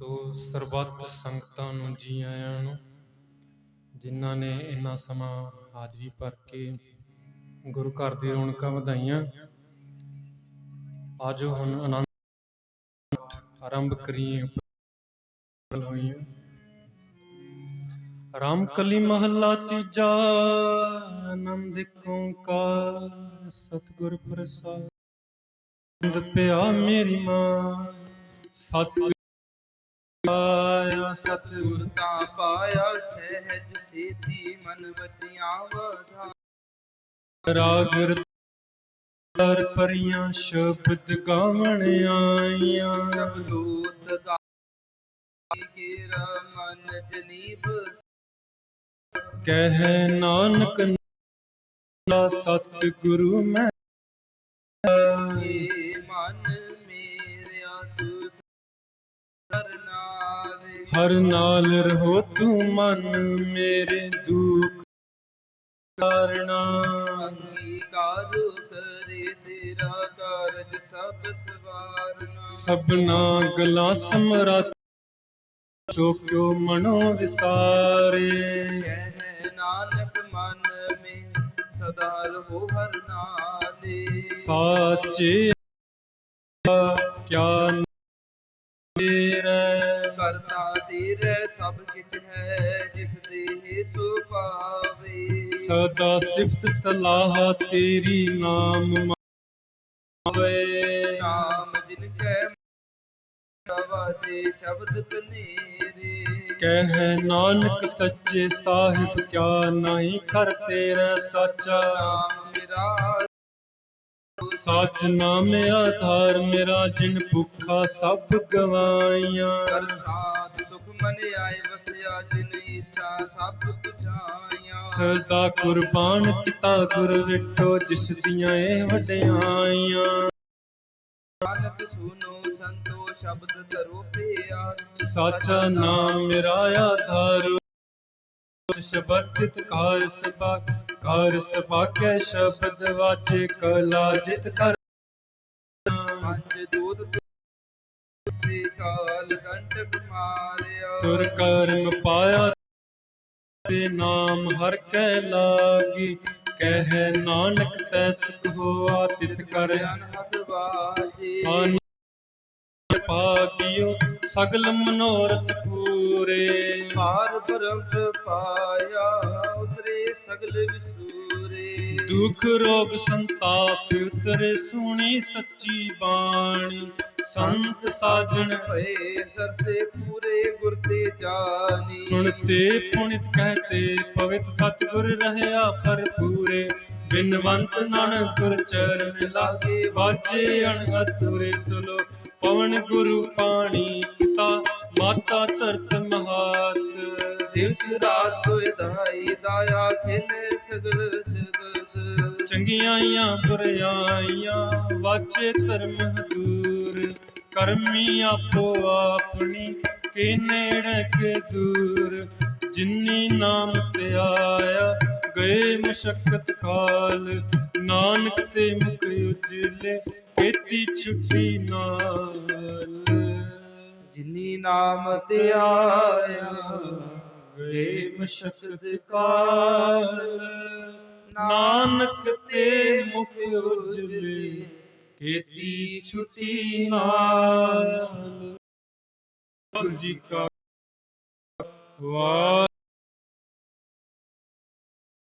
ਸੋ ਸਰਬੱਤ ਸੰਗਤਾਂ ਨੂੰ ਜੀ ਆਇਆਂ ਨੂੰ, ਜਿਨ੍ਹਾਂ ਨੇ ਇੰਨਾ ਸਮਾਂ ਹਾਜ਼ਰੀ ਭਰ ਕੇ ਗੁਰੂ ਘਰ ਦੀ ਰੌਣਕਾਂ ਵਧਾਈਆਂ, ਅੱਜ ਹੁਣ ਆਨੰਦ ਆਰੰਭ ਕਰੀਏ ਹੋਈਆਂ। ਰਾਮ ਕਲੀ ਮਹੱਲਾ ਤੀਜਾ, ਆਨੰਦ ਓੰਕਾਰ, ਸਤਿਗੁਰ ਪ੍ਰਸਾਦ ਪਿਆ ਮੇਰੀ ਮਾਂ ਸਤਿ ਪਾਇਆ ਸਤਿਗੁਰ ਤਾਂ ਪਾਇਆ ਸਹਿਜ ਸੇਤੀ, ਮਨ ਵਚਿਆ ਵਧਾ। ਰਾਗ ਰਤਰ ਪਰੀਆਂ, ਸ਼ਬਦ ਗਾਵਣ ਆਈਆਂ। ਸਭ ਲੋਤ ਦਾ ਗੇਰਾ ਮਨ ਜਨੀਬ ਕਹਿ ਨਾਨਕ ਨਾ ਸਤਿਗੁਰੂ ਮੈਂ ਮਨ ਮੇਰਿਆ ਤੂੰ ਸਰਨਾਵੇ ਹਰ ਨਾਲ ਰਹੋ ਤੂੰ ਮਨ ਮੇਰੇ ਦੁੱਖ ਕਰਨਾ ਅੰਗੀਕਾਰ ਕਰੇ ਤੇਰਾ ਕਾਰਜ ਸਭ ਸਵਾਰਨਾ ਸਭਨਾ ਗਲਾ ਸਮਰਤ ਸੋ ਕਿਉ ਮਨੋ ਵਿਸਾਰੇ। ਕਹਿ ਨਾਨਕ ਮਨ ਮੇ ਸਦਾ ਰਹੋ ਹਰ ਨਾਲੇ ਸਾਚੇ ਕਿਆ ਕਰਤਾ ਤੇਰੇ ਸਭ ਕਿਛ ਹੈ ਜਿਸ ਦੇ ਸੋ ਪਾਵੇ ਸਦਾ ਸਿਫਤ ਸਲਾਹ ਤੇਰੀ ਨਾਮ ਮਾਵੇ। ਨਾਮ ਜਿਨ ਕੈ ਵਾਜੇ ਸ਼ਬਦ ਕਨੇਰੇ ਕਹਿ ਨਾਨਕ ਸੱਚੇ ਸਾਹਿਬ ਕਿਆ ਨਹੀਂ ਕਰ ਤੇਰਾ ਸਾਚਾ। ਨਾਮ ਮੇਰਾ ਸੱਚ ਨਾਮ ਆਧਾਰ ਮੇਰਾ ਜਿਨ ਭੁੱਖਾ ਸਭ ਗਵਾਈਆਂ। ਕਰ ਸਾਧ ਸੁਖ ਮਨ ਆਏ ਵਸਿਆ ਜਿਨ ਇੱਛਾ ਸਭ ਪੁਛਾਈਆਂ। ਸਦਾ ਕੁਰਬਾਨ ਕੀਤਾ ਗੁਰ ਵਿਟੋ ਜਿਸ ਦੀਆਂ ਇਹ ਵਡਿਆਈਆਂ। ਨਾਨਕ ਸੁਨੋ ਸੰਤੋ ਸ਼ਬਦ ਧਰੋ ਪਿਆ ਸਾਚਾ ਨਾਮ ਮੇਰਾ ਆਧਾਰ ਸ਼ਬਦ ਤਿਤ ਕਾਰ ਸਭਾ ਕਾਰ ਸਭਾ ਕੈ ਸ਼ਬਦ ਵਾਚੇ ਕਲਾ ਜਿਤ ਕਰ ਪੰਜ ਦੂਤ ਤੇ ਕਾਲ ਕੰਟਕ ਮਾਰਿਆ ਤੁਰ ਕਰਮ ਪਾਇਆ ਤੇ ਨਾਮ ਹਰ ਕੈ ਲਾਗੀ। ਕਹਿ ਨਾਨਕ ਤੈ ਸੁਖ ਹੋਆ ਤਿਤ ਕਰ। ਅਨਹਦ ਸਗਲ ਮਨੋਰਥ ਪੂਰੇ। ਪਾਰ ਬ੍ਰਹਮ ਪਾਇਆ। ਸਗਲ ਵਿਸੂਰੇ। ਦੁਖ ਰੋਗ ਸੰਤਾਪ ਉਤਰੇ ਸੁਣੀ ਸੱਚੀ ਬਾਣੀ। ਸੰਤ ਸਾਜਣ ਭਏ ਸਰਸੇ ਪੂਰੇ ਗੁਰ ਤੇ ਜਾਨੀ ਸੁਣਤੇ ਪੁਨਿਤ ਕਹਤੇ ਪਵਿੱਤ ਸਤਿਗੁਰ ਰਹਿਆ ਭਰਪੂਰੇ। ਬਿਨਵੰਤ ਨਾਨਕ ਗੁਰ ਚਰਨ ਲਾਗੇ ਵਾਜੇ ਅਣਹਤੁਰੇ ਸੁਲੋ ਪਵਨ ਗੁਰੂ ਪਾਣੀ ਪਿਤਾ ਮਾਤਾ ਧਰਤ ਮਹਾਤ। ਦਿਵਸ ਰਾਤ ਦੁਇ ਦਾਈ ਦਾਇਆ ਖੇਲੇ ਸਗਲ ਜਗਤ। ਚੰਗਿਆਈਆਂ ਬੁਰਿਆਈਆਂ ਵਾਚੇ ਧਰਮ ਹਦੂਰ ਕਰਮੀ ਆਪੋ ਆਪਣੀ ਕੇ ਨੇੜੇ ਕੇ ਦੂਰ। ਜਿਨੀ ਨਾਮ ਤੇ ਆਇਆ ਗਏ ਮਸ਼ਕਤ ਕਾਲ। ਨਾਨਕ ਤੇ ਮੁਖ ਉਜਲੇ ਕੀਤੀ ਛੁੱਟੀ ਨਾਲ। ਜਿਨੀ ਨਾਮ ਤੇ ਆਇਆ ਗਏ ਮਸ਼ਕਤ ਕਾਲ। ਨਾਨਕ ਤੇ ਮੁਖ ਉਜਲੇ ਕੀਤੀ ਛੁੱਟੀ ਨਾਲ। ਗੁਰੂ ਜੀ ਕਾ ਵਾਹਿਗੁਰੂ